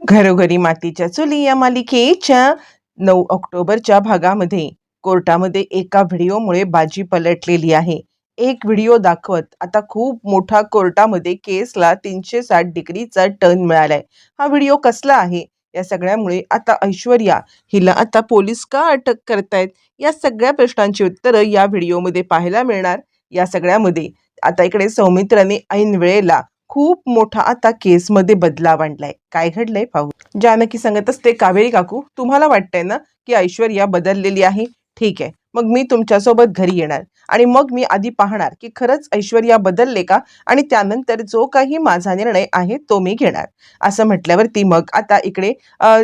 घरोघरी मातीच्या चुली या मालिकेच्या नऊ ऑक्टोबरच्या भागामध्ये. कोर्टामध्ये एका व्हिडिओमुळे बाजी पलटलेली आहे. एक व्हिडिओ दाखवत आता खूप मोठा कोर्टामध्ये केसला तीनशे साठ डिग्रीचा टर्न मिळालाय. हा व्हिडिओ कसला आहे? या सगळ्यामुळे आता ऐश्वर्या हिला आता पोलीस का अटक करतायत? या सगळ्या प्रश्नांची उत्तरं या व्हिडिओमध्ये पाहायला मिळणार. या सगळ्यामध्ये आता इकडे सौमित्राने ऐन वेळेला खूप मोठा आता केसमध्ये बदलाव आणलाय. काय घडलंय पाहू. जानकी सांगत असते कावेरी काकू तुम्हाला वाटतंय ना की ऐश्वर्या बदललेली आहे? ठीक आहे. मग मी तुमच्यासोबत घरी येणार. आणि मग मी आधी पाहणार की खरंच ऐश्वर्या बदलले का? आणि त्यानंतर जो काही माझा निर्णय आहे तो मी घेणार. असं म्हटल्यावरती मग आता इकडे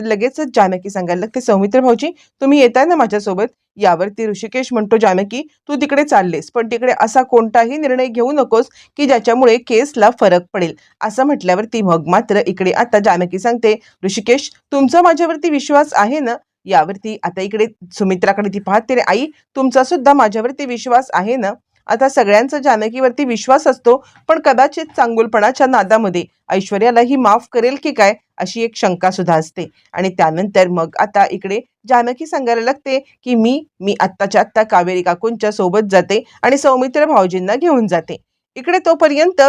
लगेचच जानकी सांगायला लागते सौमित्र भाऊजी तुम्ही येताय ना माझ्यासोबत? यावरती ऋषिकेश म्हणतो जानकी तू तिकडे चाललेस पण तिकडे असा कोणताही निर्णय घेऊ नकोस की ज्याच्यामुळे केसला फरक पडेल. असं म्हटल्यावरती मग मात्र इकडे आता जानकी सांगते ऋषिकेश तुमचा माझ्यावरती विश्वास आहे ना? यावरती आता इकडे सुमित्राकडे ती पाहते रे आई तुमचा सुद्धा माझ्यावरती विश्वास आहे ना? आता सगळ्यांचा जानकीवरती विश्वास असतो पण कदाचित चांगुलपणाच्या नादामध्ये ऐश्वर्याला ही माफ करेल की काय अशी एक शंका सुद्धा असते. आणि त्यानंतर मग आता इकडे जानकी सांगायला लागते की मी मी आत्ताच्या आत्ता कावेरी काकूंच्या सोबत जाते आणि सौमित्र भाऊजींना घेऊन जाते. इकडे तोपर्यंत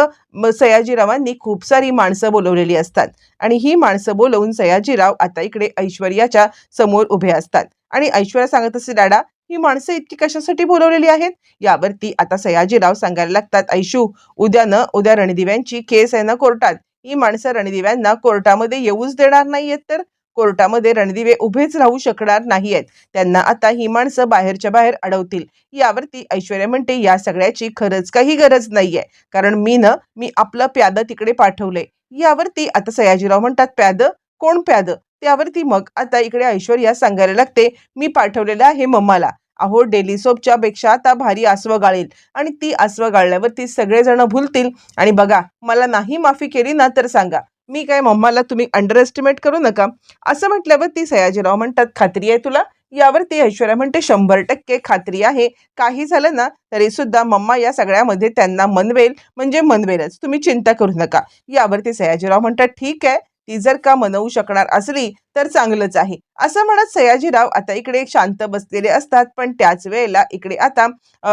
सयाजीरावांनी खूप सारी माणसं बोलवलेली असतात. आणि ही माणसं बोलवून सयाजीराव आता इकडे ऐश्वर्याच्या समोर उभे असतात. आणि ऐश्वर्या सांगत असते दादा ही माणसं इतकी कशासाठी बोलवलेली आहेत? यावरती आता सयाजीराव सांगायला लागतात ऐशू उद्या न उद्या रणदिव्यांची केस आहे ना कोर्टात? ही माणसं रणदिव्यांना कोर्टामध्ये येऊच देणार नाहीयेत तर? कोर्टामध्ये रणदिवे उभेच राहू शकणार नाहीयेत. त्यांना आता ही माणसं बाहेरच्या बाहेर अडवतील. यावरती ऐश्वर्या म्हणते या सगळ्याची खरंच काही गरज नाहीये. कारण मी न मी आपलं प्याद तिकडे पाठवले. यावरती आता सयाजीराव म्हणतात प्याद? कोण प्याद? त्यावरती मग आता इकडे ऐश्वर्या सांगायला लागते मी पाठवलेलं आहे मम्माला. अहो डेली सोपच्या पेक्षा आता भारी आसवं गाळेल. आणि ती आसवं गाळल्यावरती सगळेजण भुलतील. आणि बघा मला नाही माफी केली ना तर सांगा. मी काय मम्माला तुम्ही अंडर एस्टिमेट करू नका? असं म्हटल्यावर ती सयाजीराव म्हणतात खात्री आहे तुला? यावरती ऐश्वर्या म्हणते शंभर टक्के खात्री आहे. काही झालं ना तरी सुद्धा मम्मा या सगळ्यामध्ये त्यांना मनवेल. म्हणजे मनवेलच. तुम्ही चिंता करू नका. यावरती सयाजीराव म्हणतात ठीक आहे. ती जर का मनवू शकणार असली तर चांगलंच आहे. असं म्हणत सयाजीराव आता इकडे शांत बसलेले असतात पण त्याच वेळेला इकडे आता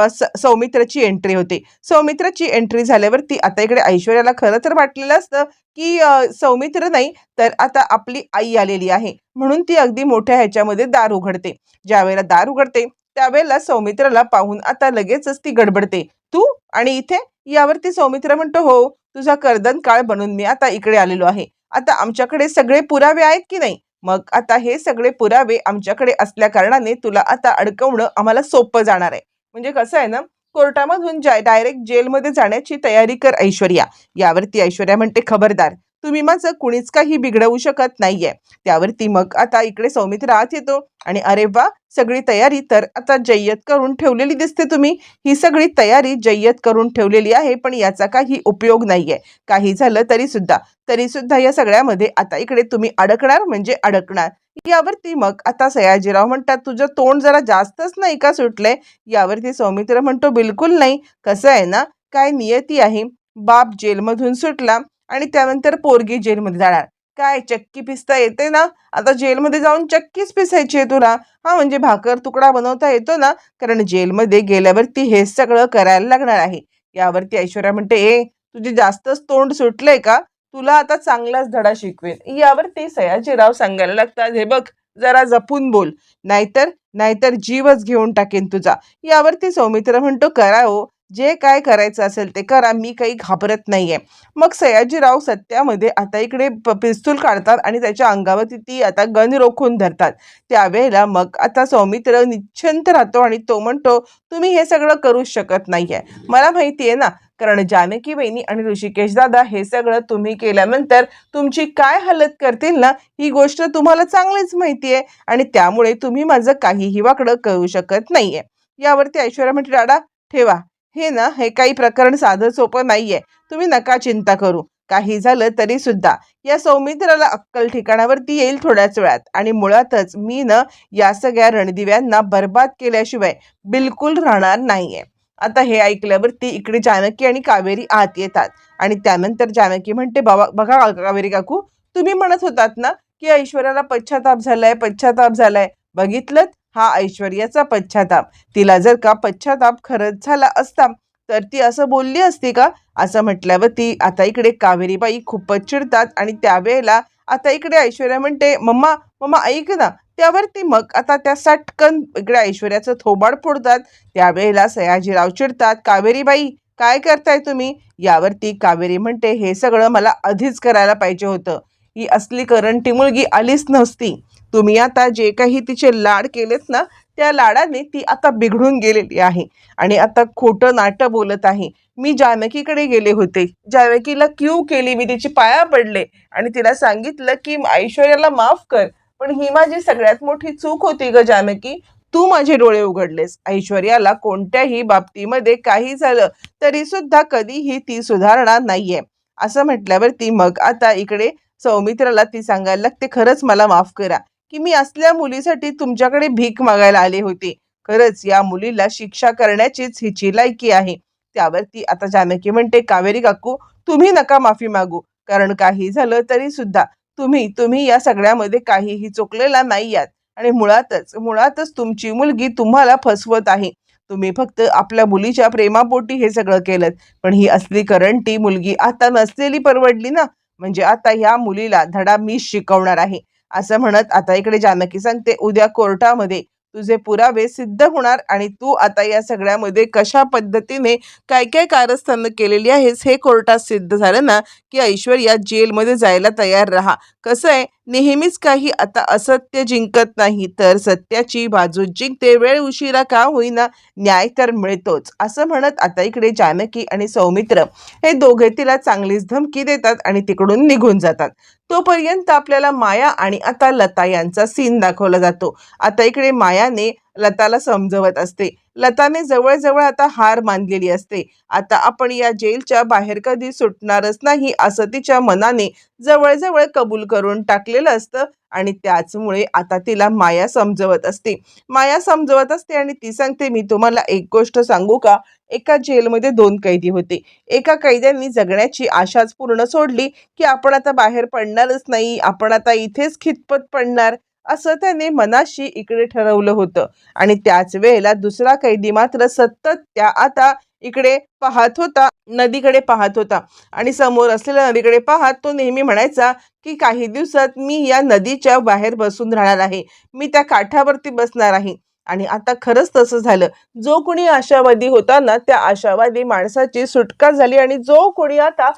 स- सौमित्राची एंट्री होते. सौमित्राची एंट्री झाल्यावरती आता इकडे ऐश्वर्याला खरं तर वाटलेलं असतं की सौमित्र नाही तर आता आपली आई आलेली आहे. म्हणून ती अगदी मोठ्या ह्याच्यामध्ये दार उघडते. ज्या वेळेला दार उघडते त्यावेळेला सौमित्राला पाहून आता लगेचच ती गडबडते. तू आणि इथे? यावरती सौमित्र म्हणतो हो तुझा कर्दन काळ बनून मी आता इकडे आलेलो आहे. आता आमच्याकडे सगळे पुरावे आहेत की नाही? मग आता हे सगळे पुरावे आमच्याकडे असल्या कारणाने तुला आता अडकवणं आम्हाला सोपं जाणार आहे. म्हणजे कसं आहे ना कोर्टामधून जा डायरेक्ट जेलमध्ये जाण्याची तयारी कर ऐश्वर्या. यावरती ऐश्वर्या म्हणते खबरदार. तुम्ही माझं कुणीच काही बिघडवू शकत नाहीये. त्यावरती मग आता इकडे सौमित्र आत येतो. आणि अरे वा सगळी तयारी तर आता जय्यत करून ठेवलेली दिसते तुम्ही. ही सगळी तयारी जय्यत करून ठेवलेली आहे पण याचा काही उपयोग नाहीये. काही झालं तरी सुद्धा. तरी सुद्धा या सगळ्यामध्ये आता इकडे तुम्ही अडकणार म्हणजे अडकणार. यावरती मग आता सयाजीराव म्हणतात तुझं तोंड जरा जास्तच नाही का सुटलंय? यावरती सौमित्र म्हणतो बिलकुल नाही. कसं आहे ना? काय नियती आहे? बाप जेलमधून सुटला. आणि त्यानंतर पोरगी जेलमध्ये जाणार. काय चक्की पिसता येते ना? आता जेलमध्ये जाऊन चक्कीच पिसायची आहे तुला. हा म्हणजे भाकर तुकडा बनवता येतो ना? कारण जेलमध्ये गेल्यावरती हे सगळं करायला लागणार आहे. यावरती ऐश्वर्या म्हणते ए तुझे जास्तच तोंड सुटलंय का? तुला आता चांगलाच धडा शिकवेन. यावरती सयाजीराव सांगायला लागतात हे बघ जरा जपून बोल. नाहीतर नाहीतर जीवच घेऊन टाकेन तुझा. यावरती सौमित्र म्हणतो करा हो. जे काय करायचं असेल ते करा मी काही घाबरत नाहीये. मग सयाजीराव सत्यामध्ये आता इकडे प- पिस्तूल काढतात आणि त्याच्या अंगावरती ती आता गन रोखून धरतात. त्यावेळेला मग आता सौमित्र निश्चिंत राहतो आणि तो म्हणतो तुम्ही हे सगळं करूच शकत नाहीये. मला माहिती आहे ना कारण जानकी बहिणी आणि ऋषिकेश दादा हे सगळं तुम्ही केल्यानंतर तुमची काय हालत करतील ना ही गोष्ट तुम्हाला चांगलीच माहिती आहे आणि त्यामुळे तुम्ही माझं काहीही वाकडं करू शकत नाहीये. यावरती ऐश्वर्या म्हणते दादा ठेवा. हे ना हे काही प्रकरण साधं सोपं नाहीये. तुम्ही नका चिंता करू. काही झालं तरी सुद्धा. या सौमित्राला अक्कल ठिकाणावरती येईल थोड्याच वेळात. आणि मुळातच मी न या सगळ्या रणदिव्यांना बर्बाद केल्याशिवाय बिलकुल राहणार नाहीये. आता हे ऐकल्यावरती इकडे जानकी आणि कावेरी आत येतात. आणि त्यानंतर जानकी म्हणते बाबा बघा कावेरी काकू तुम्ही म्हणत होतात ना की ऐश्वर्याला पश्चाताप झालाय पश्चाताप झालाय. बघितलं हा ऐश्वर्याचा पश्चाताप. तिला जर का पश्चाताप खरंच झाला असता तर ती असं बोलली असती का? असं म्हटल्यावर ती आता इकडे कावेरीबाई खूपच चिडतात आणि त्यावेळेला आता इकडे ऐश्वर्या म्हणते मम्मा मम्मा ऐक ना त्यावरती मग आता त्या सटकन इकडे ऐश्वर्याचं थोबाड फोडतात. त्यावेळेला सयाजीराव चिडतात कावेरीबाई काय करताय तुम्ही? यावरती कावेरी म्हणते हे सगळं मला आधीच करायला पाहिजे होतं. ही असली करंटी मुलगी आलीच नसती. तुम्ही आता जे काही तिचे लाड केलेत ना त्या लाडाने ती आता बिघडून गेलेली आहे. आणि आता खोटं नाटं बोलत आहे. मी जानकीकडे गेले होते. जानकीला क्यू केली? मी तिची पाया पडले. आणि तिला सांगितलं की ऐश्वर्याला माफ कर. पण ही माझी सगळ्यात मोठी चूक होती ग जानकी. तू माझे डोळे उघडलेस. ऐश्वर्याला कोणत्याही बाबतीमध्ये काही झालं तरी सुद्धा कधीही ती सुधारणार नाहीये. असं म्हटल्यावर ती मग आता इकडे सौमित्राला ती सांगायला लागते खरंच मला माफ करा. की मी असल्या मुलीसाठी तुमच्याकडे भीक मागायला आले होते. खरंच या मुलीला शिक्षा करण्याचीच हिची लायकी आहे. त्यावरती आता जानकी म्हणते कावेरी काकू तुम्ही नका माफी मागू. कारण काही झालं तरी सुद्धा तुम्ही तुम्ही या सगळ्यामध्ये काहीही चुकलेला नाही आहात. आणि मुळातच मुळातच तुमची मुलगी तुम्हाला फसवत आहे. तुम्ही फक्त आपल्या मुलीच्या प्रेमापोटी हे सगळं केलं पण ही असली करंटी मुलगी आता नसलेली परवडली ना? म्हणजे आता ह्या मुलीला धडा मी शिकवणार आहे. असं म्हणत आता इकडे जानकी सांगते उद्या कोर्टामध्ये तुझे पुरावे सिद्ध होणार आणि तू आता या सगळ्यामध्ये कशा पद्धतीने काय काय कारस्थानं केलेली आहेस हे कोर्टात सिद्ध झालं ना की ऐश्वर्या जेलमध्ये जायला तयार राहा. कसं आहे? नेहमीच काही आता असत्य जिंकत नाही तर सत्याची बाजू जिंकते वेळ उशिरा का होईना न्याय तर मिळतोच असं म्हणत आता इकडे जानकी आणि सौमित्र हे दोघे तिला चांगलीच धमकी देतात आणि तिकडून निघून जातात. तोपर्यंत आपल्याला माया आणि आता लता यांचा सीन दाखवला जातो. आता इकडे मायाने लताला समजवत असते. लताने जवळजवळ आता हार मानलेली असते. आता आपण या जेलच्या बाहेर कधी सुटणारच नाही असं तिच्या मनाने जवळजवळ कबूल करून टाकलेलं असतं आणि त्याचमुळे आता तिला माया समजवत असते. माया समजवत असते आणि ती सांगते मी तुम्हाला एक गोष्ट सांगू का? एका जेलमध्ये दोन कैदी होते. एका कैद्यांनी जगण्याची आशाच पूर्ण सोडली की आपण आता बाहेर पडणारच नाही. आपण आता इथेच खितपत पडणार. असं त्याने मनाशी इकडे ठरवलं होतं. आणि त्याच वेळेला दुसरा कैदी मात्र सतत त्या आता इकडे पाहत होता नदीकडे पाहत होता. आणि समोर असलेल्या नदीकडे पाहत तो नेहमी म्हणायचा की काही दिवसात मी या नदीच्या बाहेर बसून राहणार आहे. मी त्या काठावरती बसणार आहे. आणि आता खरंच तसं झालं. जो कोणी आशावादी होता ना त्या आशावादी माणसाची सुटका झाली आणि जो कोणी आता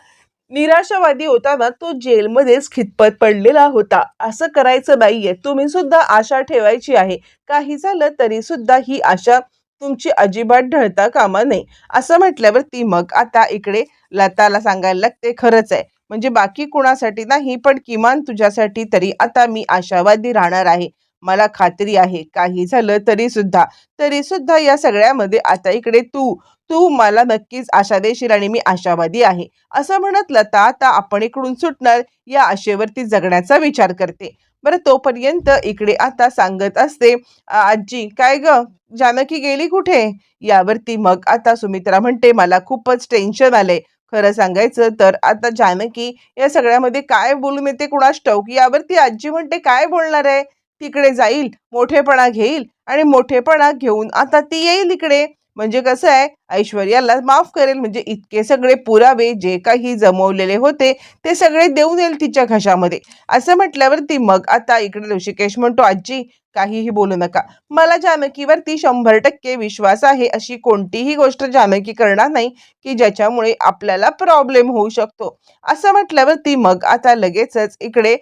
निराशावादी होता ना तो जेलमध्येच खितपत पडलेला होता. असं करायचं नाहीये. तुम्ही सुद्धा आशा ठेवायची आहे. काही झालं तरी सुद्धा ही आशा तुमची अजिबात ढळता कामा नये. असं म्हटल्यावर ती मग आता इकडे लताला सांगायला लागते खरंच आहे. म्हणजे बाकी कुणासाठी नाही पण किमान तुझ्यासाठी तरी आता मी आशावादी राहणार आहे. मला खात्री आहे. काही झालं तरी सुद्धा तरी सुद्धा या सगळ्यामध्ये आता इकडे तू. तू मला नक्कीच आशा देशील आणि मी आशावादी आहे. असं म्हणत लता आता आपण इकडून सुटणार या आशेवरती जगण्याचा विचार करते. बरं तोपर्यंत इकडे आता सांगत असते आजी काय ग? जानकी गेली कुठे? यावरती मग आता सुमित्रा म्हणते मला खूपच टेन्शन आले खरं सांगायचं तर आता जानकी या सगळ्यामध्ये काय बोलून येते कुणास ठाऊक? यावरती आजी म्हणते काय बोलणार आहे? तिकडे जाईल मोठेपणा घेईल आणि मोठेपणा घेऊन आता ती येईल इकडे. म्हणजे कसं आहे ऐश्वर्याला माफ करेल. म्हणजे इतके सगळे पुरावे जे काही जमवलेले होते ते सगळे देऊन येईल तिच्या घशामध्ये. असं म्हटल्यावर ती मग आता इकडे ऋषिकेश म्हणतो आजी काहीही बोलू नका. मला जानकीवरती शंभर टक्के विश्वास आहे. अशी कोणतीही गोष्ट जानकी करणार नाही की ज्याच्यामुळे आपल्याला प्रॉब्लेम होऊ शकतो. असं म्हटल्यावर ती मग आता लगेचच इकडे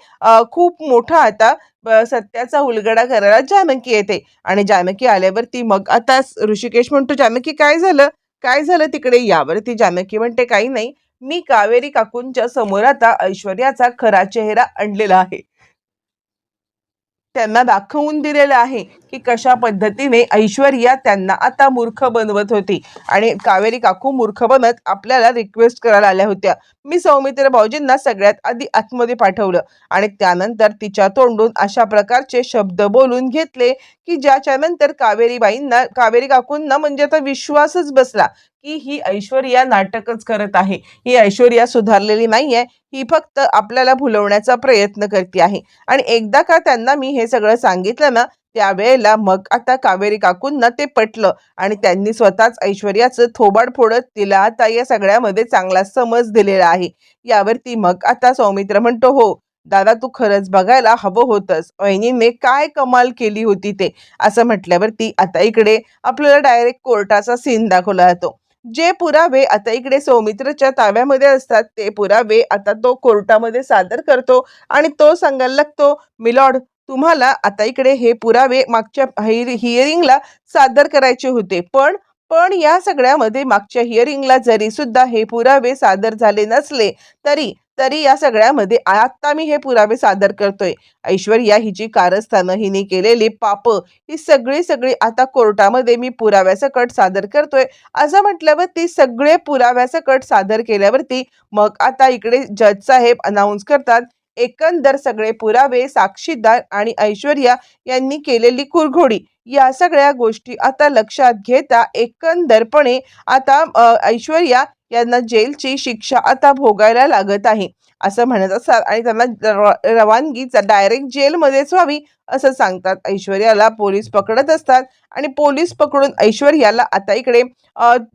खूप मोठा आता सत्याचा उलगडा करायला जानकी येते. आणि जानकी आल्यावरती मग आता ऋषिकेश म्हणतो जानकी काय झालं? काय झालं तिकडे? यावरती जानकी म्हणते काही नाही. मी कावेरी काकूंच्या समोर आता ऐश्वर्याचा खरा चेहरा आणलेला आहे. त्यांना दाखवून दिलेलं आहे की कशा पद्धतीने ऐश्वर्या त्यांना आता मूर्ख बनवत होती. आणि कावेरी काकू मूर्ख बनत आपल्याला रिक्वेस्ट करायला आल्या होत्या. मी सौमित्र भाऊजींना सगळ्यात आधी आतमध्ये पाठवलं. आणि त्यानंतर तिच्या तोंडून अशा प्रकारचे शब्द बोलून घेतले की ज्याच्यानंतर कावेरीबाईंना कावेरी काकूंना म्हणजे आता विश्वासच बसला. की ही ऐश्वर्या नाटकच करत आहे. ही ऐश्वर्या सुधारलेली नाहीये. ही फक्त आपल्याला भुलवण्याचा प्रयत्न करते आहे. आणि एकदा का त्यांना मी हे सगळं सांगितलं ना त्यावेळेला मग आता कावेरी काकूंना ते पटलं. आणि त्यांनी स्वतःच ऐश्वर्याचं थोबाड फोडत तिला आता या सगळ्यामध्ये चांगला समज दिलेला आहे. यावरती मग आता सौमित्र म्हणतो हो दादा तू खरंच बघायला हवं होतंस. वहिनीने काय कमाल केली होती ते. असं म्हटल्यावरती आता इकडे आपल्याला डायरेक्ट कोर्टाचा सीन दाखवला जातो. जे पुरावे आता इकडे सौमित्रच्या ताब्यामध्ये असतात ते पुरावे आता तो कोर्टामध्ये सादर करतो आणि तो सांगायला लागतो मिलॉर्ड तुम्हाला आता इकडे हे पुरावे मागच्या हिअरिंगला सादर करायचे होते. पण पण या सगळ्यामध्ये मागच्या हिअरिंगला जरी सुद्धा हे पुरावे सादर झाले नसले तरी तरी या सगळ्यामध्ये आत्ता मी हे पुरावे सादर करतोय. ऐश्वर्या हिची कारस्थानं हिने केलेली पाप ही सगळी सगळी आता कोर्टामध्ये मी पुराव्यासकट सादर करतोय. असं म्हटल्यावर ती सगळे पुराव्यासकट सादर केल्यावरती मग आता इकडे जज साहेब अनाऊन्स करतात एकंदर सगळे पुरावे साक्षीदार आणि ऐश्वर्या यांनी केलेली कुरघोडी. या सगळ्या गोष्टी आता लक्षात घेता एकंदरपणे आता ऐश्वर्या यांना जेलची शिक्षा आता भोगायला लागत आहे. असं म्हणत असतात आणि त्यांना रवानगी डायरेक्ट जेलमध्येच व्हावी असं सांगतात. ऐश्वर्याला पोलीस पकडत असतात आणि पोलीस पकडून ऐश्वर्याला आता इकडे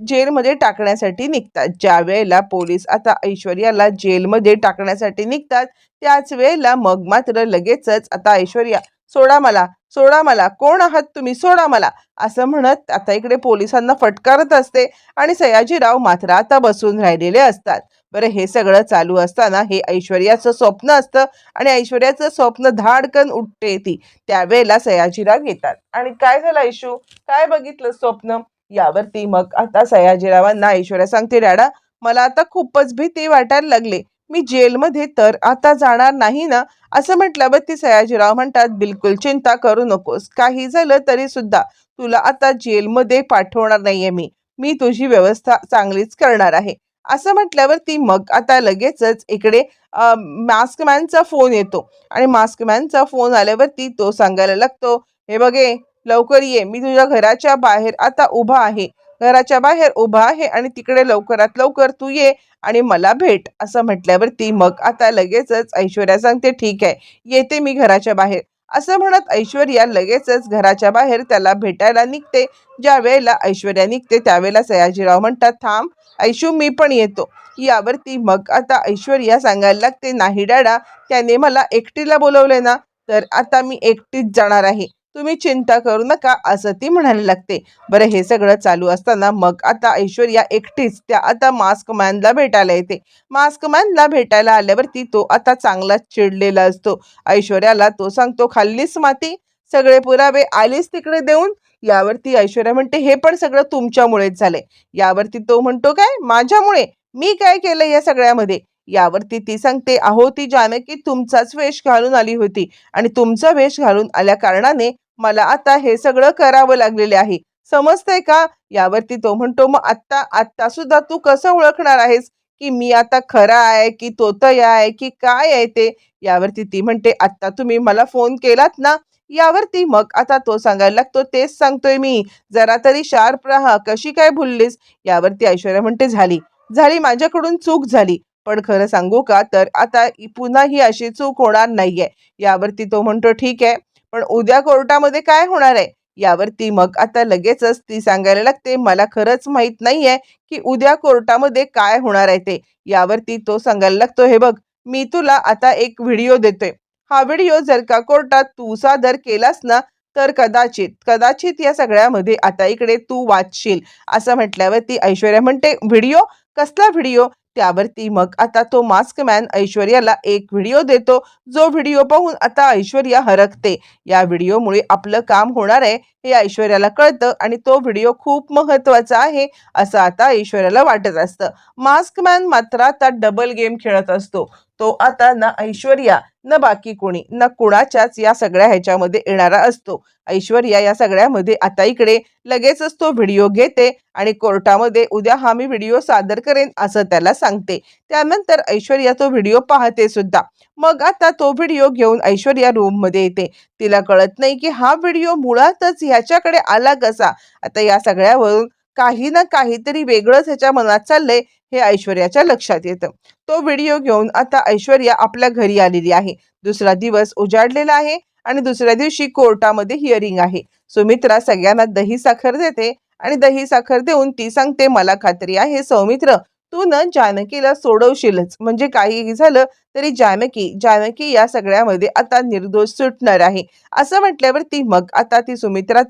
जेलमध्ये टाकण्यासाठी निघतात. ज्या वेळेला पोलीस आता ऐश्वर्याला जेलमध्ये टाकण्यासाठी निघतात त्याच वेळेला मग मात्र लगेचच आता ऐश्वर्या सोडा मला सोडा मला कोण आहात तुम्ही? सोडा मला. असं म्हणत आता इकडे पोलिसांना फटकारत असते आणि सयाजीराव मात्र आता बसून राहिलेले असतात. बरं हे सगळं चालू असताना हे ऐश्वर्याचं स्वप्न असतं आणि ऐश्वर्याचं स्वप्न धाडकन उठते ती. त्यावेळेला सयाजीराव येतात. आणि काय झालं ऐशू काय बघितलं स्वप्न? यावरती मग आता सयाजीरावांना ऐश्वर्या सांगते डॅडा मला आता खूपच भीती वाटायला लागली. मी जेलमध्ये तर आता जाणार नाही ना? असं म्हटल्यावर ती सयाजीराव म्हणतात बिलकुल चिंता करू नकोस. काही झालं तरी सुद्धा तुला आता जेलमध्ये पाठवणार नाहीये मी. मी तुझी व्यवस्था चांगलीच करणार आहे. असं म्हटल्यावर ती मग आता लगेचच इकडे मास्कमॅनचा फोन येतो. आणि मास्कमॅनचा फोन आल्यावरती तो सांगायला लागतो हे बघे लवकर ये. मी तुझ्या घराच्या बाहेर आता उभा आहे. घराच्या बाहेर उभा आहे आणि तिकडे लवकरात लवकर तू ये आणि मला भेट असं म्हटल्यावरती मग आता लगेचच ऐश्वर्या सांगते ठीक आहे येते मी घराच्या बाहेर. असं म्हणत ऐश्वर्या लगेचच घराच्या बाहेर त्याला भेटायला निघते. ज्या वेळेला ऐश्वर्या निघते त्यावेळेला सयाजीराव म्हणतात थांब ऐशू मी पण येतो. यावरती मग आता ऐश्वर्या सांगायला लागते नाही डॅडा त्याने मला एकटीला बोलवले ना तर आता मी एकटीच जाणार आहे. तुम्ही चिंता करू नका असं ती म्हणायला लागते. बरं हे सगळं चालू असताना मग आता ऐश्वर्या एकटीच त्या आता मास्क मॅनला भेटायला येते. मास्क मॅनला भेटायला आल्यावरती तो आता चांगलाच चिडलेला असतो. ऐश्वर्याला तो सांगतो खाल्लीस माती? सगळे पुरावे आलीस तिकडे देऊन? यावरती ऐश्वर्या म्हणते हे पण सगळं तुमच्यामुळेच झालंय. यावरती तो म्हणतो काय? माझ्यामुळे? मी काय केलं या सगळ्यामध्ये? यावरती ती सांगते अहो ती जानकी तुमचाच वेश घालून आली होती आणि तुमचा वेश घालून आल्या कारणाने मला आता हे सगळं करावं लागलेले आहे. समजतंय का? यावरती तो म्हणतो मग आत्ता आत्ता सुद्धा तू कसं ओळखणार आहेस? की मी आता खरा आहे की तोतय आहे की काय आहे ते? यावरती ती म्हणते आत्ता तुम्ही मला फोन केलात ना? यावरती मग आता तो सांगायला लागतो तेच सांगतोय मी. जरा तरी शार्प राहा. कशी काय भुललीस? यावरती ऐश्वर्या म्हणते झाली. झाली. माझ्याकडून चूक झाली. पण खरं सांगू का तर आता पुन्हा ही अशी चूक होणार नाहीये. यावरती तो म्हणतो ठीक आहे पण उद्या कोर्टामध्ये काय होणार आहे? यावरती मग आता लगेचच ती सांगायला लागते मला खरंच माहीत नाहीये की उद्या कोर्टामध्ये काय होणार आहे ते. यावरती तो सांगायला लागतो हे बघ मी तुला आता एक व्हिडिओ देतोय. हा व्हिडिओ जर का कोर्टात तू सादर केलास ना तर कदाचित कदाचित या सगळ्यामध्ये आता इकडे तू वाचशील. असं म्हटल्यावरती ऐश्वर्या म्हणते व्हिडिओ? कसला व्हिडिओ? त्यावरती मग आता तो मास्क मॅन ऐश्वर्याला एक व्हिडिओ देतो. जो व्हिडिओ पाहून आता ऐश्वर्या हरकते. या व्हिडिओमुळे आपलं काम होणार आहे हे ऐश्वर्याला कळतं आणि तो व्हिडिओ खूप महत्त्वाचा आहे असं आता ऐश्वर्याला वाटत असतं. मास्क मॅन मात्र आता डबल गेम खेळत असतो. तो आता ना ऐश्वर्या न बाकी कोणी ना कुणाच्याच या सगळ्या ह्याच्यामध्ये येणारा असतो. ऐश्वर्या या सगळ्यामध्ये आता इकडे लगेचच तो व्हिडिओ घेते आणि कोर्टामध्ये उद्या हा मी व्हिडिओ सादर करेन असं त्याला सांगते. त्यानंतर ऐश्वर्या तो व्हिडिओ पाहते सुद्धा. मग आता तो व्हिडिओ घेऊन ऐश्वर्या रूममध्ये येते. तिला कळत नाही की हा व्हिडिओ मुळातच ह्याच्याकडे आला कसा? आता या सगळ्यावरून काही ना काहीतरी वेगळंच ह्याच्या मनात चाललंय. हे ऐश्वर्याच्या लक्षात येतं. तो व्हिडिओ घेऊन आता ऐश्वर्या आपल्या घरी आलेली आहे. दुसरा दिवस उजाडलेला आहे आणि दुसऱ्या दिवशी कोर्टामध्ये हिअरिंग आहे. सुमित्रा सगळ्यांना दही साखर देते आणि दही साखर देऊन ती सांगते मला खात्री आहे सौमित्र तू न जानकीला सोडवशीलच. म्हणजे काहीही झालं तरी जानकी जानकी या सगळ्यामध्ये आता निर्दोष सुटणार आहे. असं म्हटल्यावरती मग आता ती सुमित्रा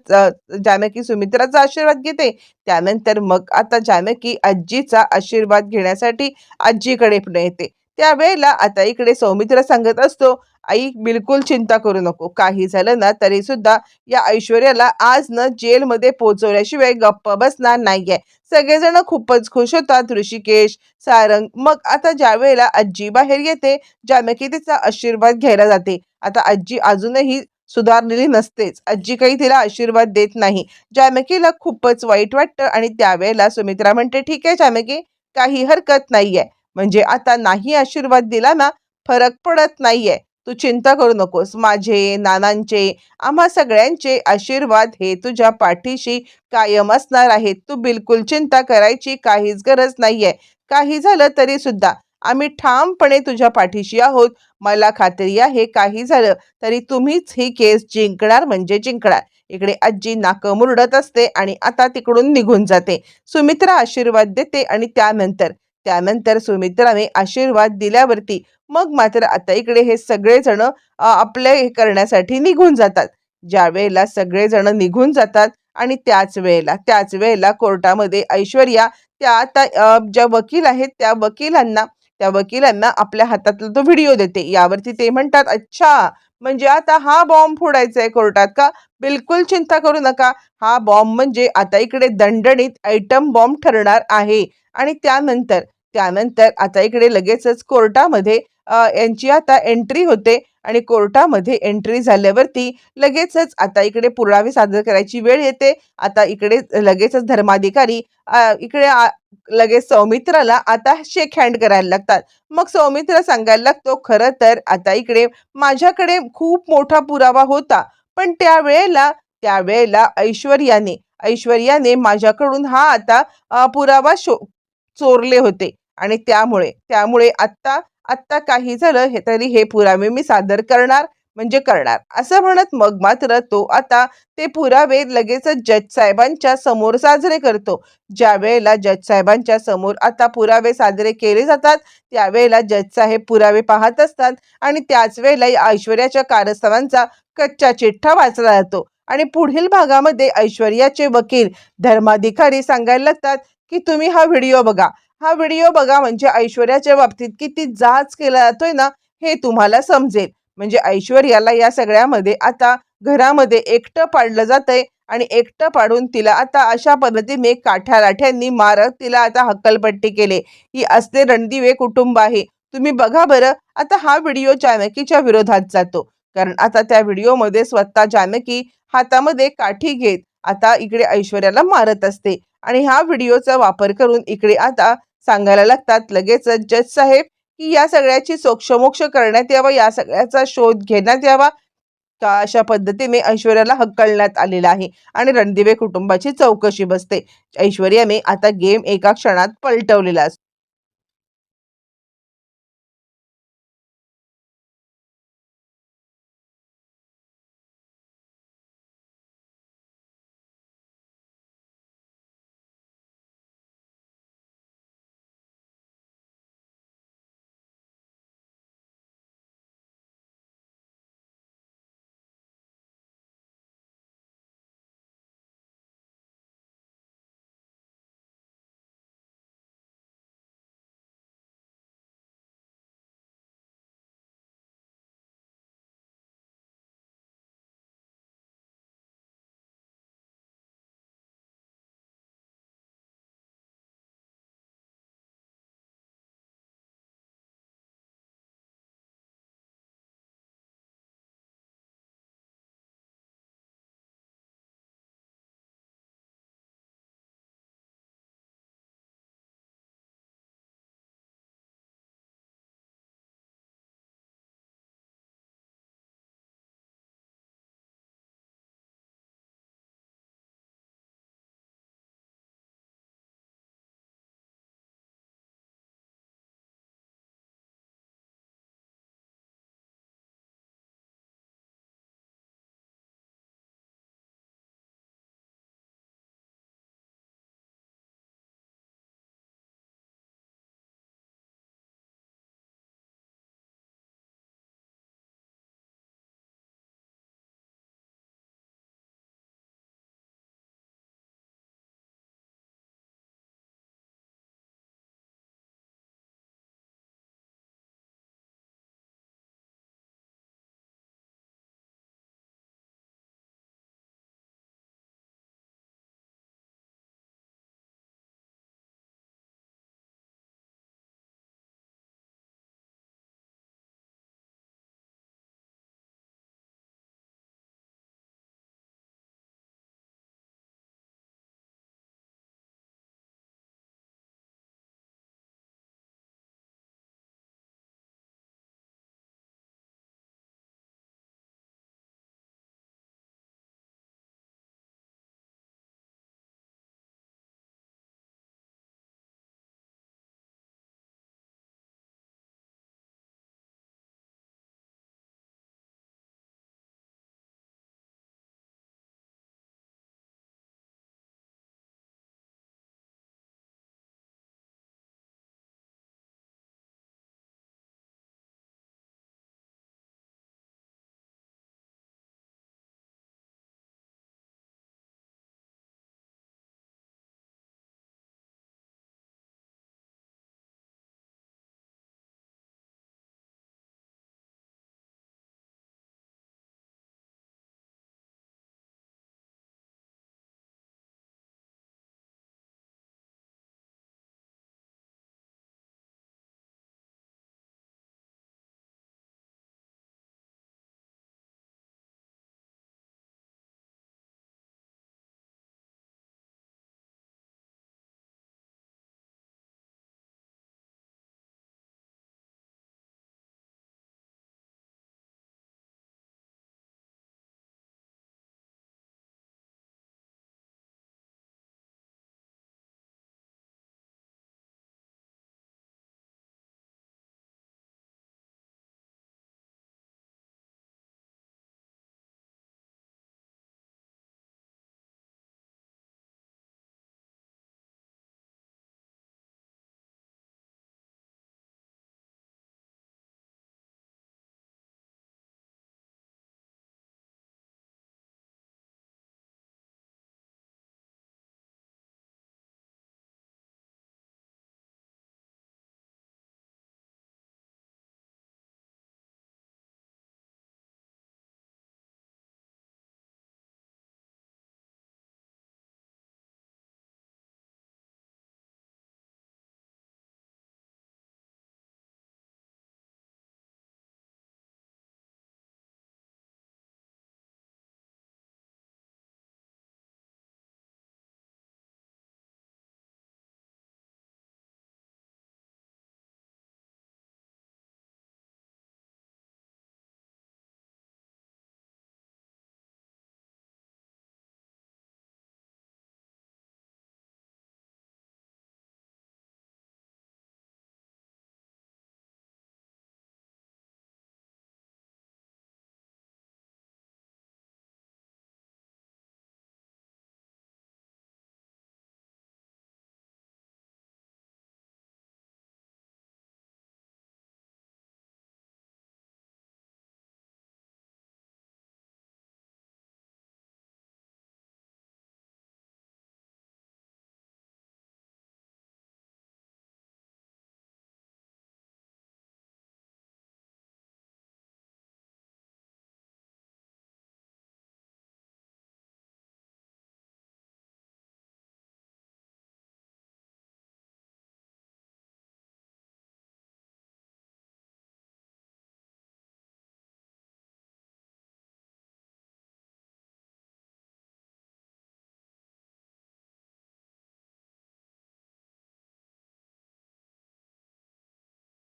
जानकी सुमित्राचा आशीर्वाद घेते. त्यानंतर मग आता जानकी आजीचा आशीर्वाद घेण्यासाठी आजीकडे पण येते. त्यावेळेला आता इकडे सौमित्र सांगत असतो आई बिलकुल चिंता करू नको. काही झालं ना तरी सुद्धा या ऐश्वर्याला आज न जेलमध्ये पोहोचवल्याशिवाय गप्प बसणार नाहीये. सगळेजण खूपच खुश होतात ऋषिकेश सारंग. मग आता ज्या वेळेला आजी बाहेर येते जानकी तिचा आशीर्वाद घ्यायला जाते. आता आजी अजूनही सुधारलेली नसतेच. आजी काही तिला आशीर्वाद देत नाही. जानकीला खूपच वाईट वाटतं आणि त्यावेळेला सुमित्रा म्हणते ठीक आहे जानकी काही हरकत नाहीये. म्हणजे आता नाही आशीर्वाद दिला ना फरक पडत नाहीये. तू चिंता करू नकोस. माझे नानांचे आम्हा सगळ्यांचे आशीर्वाद हे तुझ्या पाठीशी कायम असणार आहेत. तू बिलकुल चिंता करायची काहीच गरज नाहीये. काही झालं तरी सुद्धा आम्ही ठामपणे तुझ्या पाठीशी आहोत. मला खात्री आहे काही झालं तरी तुम्हीच ही केस जिंकणार म्हणजे जिंकणार. इकडे आजी नाकं मुरडत असते आणि आता तिकडून निघून जाते. सुमित्रा आशीर्वाद देते आणि त्यानंतर त्यानंतर सुमित्राने आशीर्वाद दिल्यावरती मग मात्र आता इकडे हे सगळेजण आपले हे करण्यासाठी निघून जातात. ज्या वेळेला सगळेजण निघून जातात आणि त्याच वेळेला त्याच वेळेला कोर्टामध्ये ऐश्वर्या त्या आता ज्या वकील आहेत त्या वकिलांना त्या वकिलांना आपल्या हातातला तो व्हिडिओ देते. यावरती ते म्हणतात अच्छा म्हणजे आता हा बॉम्ब फोडायचा आहे कोर्टात का? बिलकुल चिंता करू नका. हा बॉम्ब म्हणजे आता इकडे दणदणीत आयटम बॉम्ब ठरणार आहे. आणि त्यानंतर त्यानंतर आता इकडे लगेचच कोर्टामध्ये यांची आता एंट्री होते आणि कोर्टामध्ये एंट्री झाल्यावरती लगेचच आता इकडे पुरावे सादर करायची वेळ येते. आता इकडे लगेचच धर्माधिकारी इकडे लगेच सौमित्राला आता शेक हँड करायला लागतात. मग सौमित्र सांगायला लागतो खरं तर आता इकडे माझ्याकडे खूप मोठा पुरावा होता पण त्यावेळेला त्यावेळेला ऐश्वर्याने ऐश्वर्याने माझ्याकडून हा आता पुरावा शो चोरले होते आणि त्यामुळे त्यामुळे आत्ता आत्ता काही झालं हे तरी हे पुरावे मी सादर करणार म्हणजे करणार. असं म्हणत मग मात्र तो आता ते पुरावे लगेचच जज साहेबांच्या समोर साजरे करतो. ज्या वेळेला जज साहेबांच्या समोर आता पुरावे साजरे केले जातात त्यावेळेला जज साहेब पुरावे पाहत असतात आणि त्याच वेळेला ऐश्वर्याच्या कारस्थानांचा कच्चा चिठ्ठा वाचला जातो. आणि पुढील भागामध्ये ऐश्वर्याचे वकील धर्माधिकारी सांगायला लागतात की तुम्ही हा व्हिडिओ बघा. हा व्हिडिओ बघा म्हणजे ऐश्वर्याच्या बाबतीत किती जाच केला जातोय ना हे तुम्हाला समजेल. म्हणजे ऐश्वर्याला या सगळ्यामध्ये आता घरामध्ये एकटं पाडलं जातंय आणि एकटं पाडून तिला आता अशा पद्धतीने काठ्या लाठ्यांनी मारत तिला आता हक्कलपट्टी केले. ही असते रणदिवे कुटुंब आहे. तुम्ही बघा बरं आता हा व्हिडिओ जानकीच्या विरोधात जातो. कारण आता त्या व्हिडिओमध्ये स्वतः जानकी हातामध्ये काठी घेत आता इकडे ऐश्वर्याला मारत असते. आणि ह्या व्हिडिओचा वापर करून इकडे आता सांगायला लागतात. लगेचच जज साहेब की या सगळ्याची सोक्षमोक्ष करण्यात यावा या सगळ्याचा शोध घेण्यात यावा. का अशा पद्धतीने ऐश्वर्याला हक्कलण्यात आलेला आहे आणि रणदिवे कुटुंबाची चौकशी बसते. ऐश्वर्याने आता गेम एका क्षणात पलटवलेला असतो.